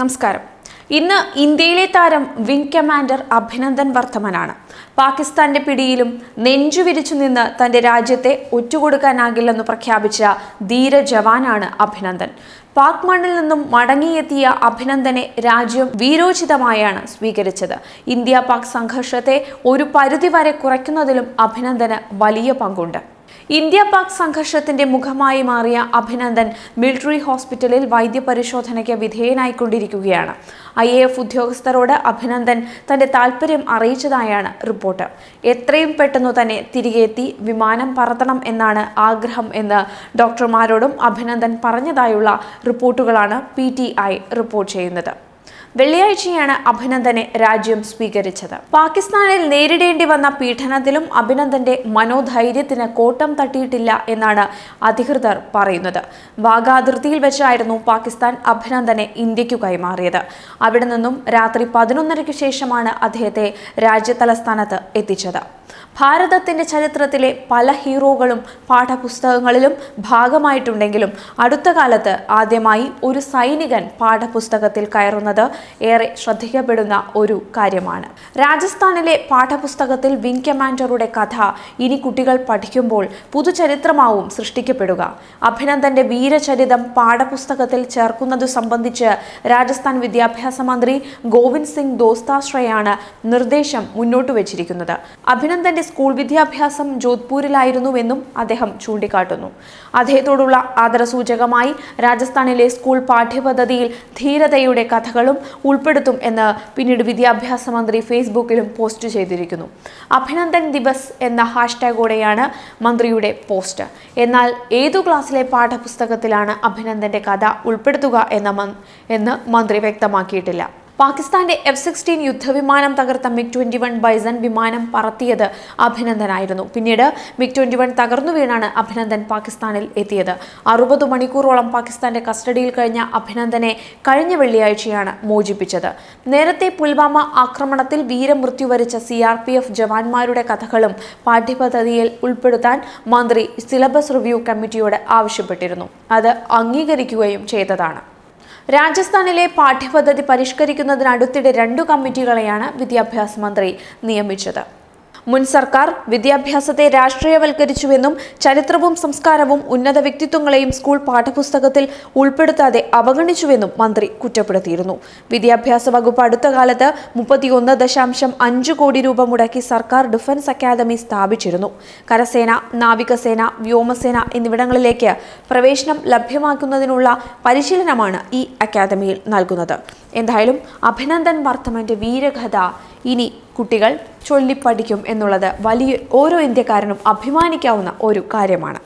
നമസ്കാരം. ഇന്ന് ഇന്ത്യയിലെ താരം വിംഗ് കമാൻഡർ അഭിനന്ദൻ വർദ്ധമനാണ്. പാകിസ്ഥാന്റെ പിടിയിലും നെഞ്ചുവിരിച്ചു നിന്ന് തന്റെ രാജ്യത്തെ ഒറ്റുകൊടുക്കാനാകില്ലെന്ന് പ്രഖ്യാപിച്ച ധീര ജവാനാണ് അഭിനന്ദൻ. പാക് മണ്ണിൽ നിന്നും മടങ്ങിയെത്തിയ അഭിനന്ദനെ രാജ്യം വീരോചിതമായാണ് സ്വീകരിച്ചത്. ഇന്ത്യ പാക് സംഘർഷത്തെ ഒരു പരിധിവരെ കുറയ്ക്കുന്നതിലും അഭിനന്ദന് വലിയ പങ്കുണ്ട്. ഇന്ത്യ പാക് സംഘർഷത്തിന്റെ മുഖമായി മാറിയ അഭിനന്ദൻ മിലിറ്ററി ഹോസ്പിറ്റലിൽ വൈദ്യപരിശോധനയ്ക്ക് വിധേയനായിക്കൊണ്ടിരിക്കുകയാണ്. ഐ എ എഫ് ഉദ്യോഗസ്ഥരോട് അഭിനന്ദൻ തന്റെ താൽപ്പര്യം അറിയിച്ചതായാണ് റിപ്പോർട്ട്. എത്രയും പെട്ടെന്ന് തന്നെ തിരികെ എത്തി വിമാനം പറത്തണം എന്നാണ് ആഗ്രഹം എന്ന് ഡോക്ടർമാരോടും അഭിനന്ദൻ പറഞ്ഞതായുള്ള റിപ്പോർട്ടുകളാണ് പി റിപ്പോർട്ട് ചെയ്യുന്നത്. വെള്ളിയാഴ്ചയാണ് അഭിനന്ദനെ രാജ്യം സ്വീകരിച്ചത്. പാകിസ്ഥാനിൽ നേരിടേണ്ടി വന്ന പീഡനത്തിലും അഭിനന്ദന്റെ മനോധൈര്യത്തിന് കോട്ടം തട്ടിയിട്ടില്ല എന്നാണ് അധികൃതർ പറയുന്നത്. വാഗാ അതിർത്തിയിൽ വെച്ചായിരുന്നു പാകിസ്ഥാൻ അഭിനന്ദനെ ഇന്ത്യക്കു കൈമാറിയത്. അവിടെ നിന്നും രാത്രി പതിനൊന്നരയ്ക്ക് ശേഷമാണ് അദ്ദേഹത്തെ രാജ്യതലസ്ഥാനത്ത് എത്തിച്ചത്. ഭാരതത്തിന്റെ ചരിത്രത്തിലെ പല ഹീറോകളും പാഠപുസ്തകങ്ങളിലും ഭാഗമായിട്ടുണ്ടെങ്കിലും അടുത്ത കാലത്ത് ആദ്യമായി ഒരു സൈനികൻ പാഠപുസ്തകത്തിൽ കയറുന്നത് ഏറെ ശ്രദ്ധിക്കപ്പെടുന്ന ഒരു കാര്യമാണ്. രാജസ്ഥാനിലെ പാഠപുസ്തകത്തിൽ വിംഗ് കമാൻഡറുടെ കഥ ഇനി കുട്ടികൾ പഠിക്കുമ്പോൾ പുതുചരിത്രമാവും സൃഷ്ടിക്കപ്പെടുക. അഭിനന്ദന്റെ വീരചരിതം പാഠപുസ്തകത്തിൽ ചേർക്കുന്നത് സംബന്ധിച്ച് രാജസ്ഥാൻ വിദ്യാഭ്യാസ മന്ത്രി ഗോവിന്ദ് സിംഗ് ദോസ്താശ്രയാണ് നിർദ്ദേശം മുന്നോട്ട് വച്ചിരിക്കുന്നത്. അഭിനന്ദന്റെ സ്കൂൾ വിദ്യാഭ്യാസം ജോധ്പൂരിലായിരുന്നുവെന്നും അദ്ദേഹം ചൂണ്ടിക്കാട്ടുന്നു. അദ്ദേഹത്തോടുള്ള ആദരസൂചകമായി രാജസ്ഥാനിലെ സ്കൂൾ പാഠ്യപദ്ധതിയിൽ ധീരതയുടെ കഥകളും ഉൾപ്പെടുത്തും എന്ന് പിന്നീട് വിദ്യാഭ്യാസ മന്ത്രി ഫേസ്ബുക്കിലും പോസ്റ്റ് ചെയ്തിരിക്കുന്നു. അഭിനന്ദൻ ദിവസ് എന്ന ഹാഷ്ടാഗോടെയാണ് മന്ത്രിയുടെ പോസ്റ്റ്. എന്നാൽ ഏതു ക്ലാസ്സിലെ പാഠപുസ്തകത്തിലാണ് അഭിനന്ദന്റെ കഥ ഉൾപ്പെടുത്തുക എന്ന എന്ന് മന്ത്രി വ്യക്തമാക്കിയിട്ടില്ല. പാകിസ്ഥാന്റെ എഫ് സിക്സ്റ്റീൻ യുദ്ധവിമാനം തകർത്ത മിഗ് ട്വന്റി വൺ ബൈസൺ വിമാനം പറത്തിയത് അഭിനന്ദനായിരുന്നു. പിന്നീട് മിഗ് ട്വന്റി വൺ തകർന്നു വീണാണ് അഭിനന്ദൻ പാകിസ്ഥാനിൽ എത്തിയത്. അറുപത് മണിക്കൂറോളം പാകിസ്ഥാന്റെ കസ്റ്റഡിയിൽ കഴിഞ്ഞ അഭിനന്ദനെ കഴിഞ്ഞ വെള്ളിയാഴ്ചയാണ് മോചിപ്പിച്ചത്. നേരത്തെ പുൽവാമ ആക്രമണത്തിൽ വീരമൃത്യു വരിച്ച സി ആർ പി എഫ് ജവാന്മാരുടെ കഥകളും പാഠ്യപദ്ധതിയിൽ ഉൾപ്പെടുത്താൻ മന്ത്രി സിലബസ് റിവ്യൂ കമ്മിറ്റിയോട് ആവശ്യപ്പെട്ടിരുന്നു. അത് അംഗീകരിക്കുകയും ചെയ്തതാണ്. രാജസ്ഥാനിലെ പാഠ്യപദ്ധതി പരിഷ്കരിക്കുന്നതിനടുത്തിടെ രണ്ടു കമ്മിറ്റികളെയാണ് വിദ്യാഭ്യാസ മന്ത്രി നിയമിച്ചത്. മുൻ സർക്കാർ വിദ്യാഭ്യാസത്തെ രാഷ്ട്രീയവൽക്കരിച്ചുവെന്നും ചരിത്രവും സംസ്കാരവും ഉന്നത വ്യക്തിത്വങ്ങളെയും സ്കൂൾ പാഠപുസ്തകത്തിൽ ഉൾപ്പെടുത്താതെ അവഗണിച്ചുവെന്നും മന്ത്രി കുറ്റപ്പെടുത്തിയിരുന്നു. വിദ്യാഭ്യാസ വകുപ്പ് അടുത്ത കാലത്ത് മുപ്പത്തിയൊന്ന് ദശാംശം അഞ്ച് കോടി രൂപ മുടക്കി സർക്കാർ ഡിഫൻസ് അക്കാദമി സ്ഥാപിച്ചിരുന്നു. കരസേന നാവികസേന വ്യോമസേന എന്നിവിടങ്ങളിലേക്ക് പ്രവേശനം ലഭ്യമാക്കുന്നതിനുള്ള പരിശീലനമാണ് ഈ അക്കാദമിയിൽ നൽകുന്നത്. എന്തായാലും അഭിനന്ദൻ വർത്തമന്റെ വീരകഥ ഇനി കുട്ടികൾ ചൊല്ലിപ്പഠിക്കും എന്നുള്ളത് വലിയ ഓരോ ഇന്ത്യക്കാരനും അഭിമാനിക്കാവുന്ന ഒരു കാര്യമാണ്.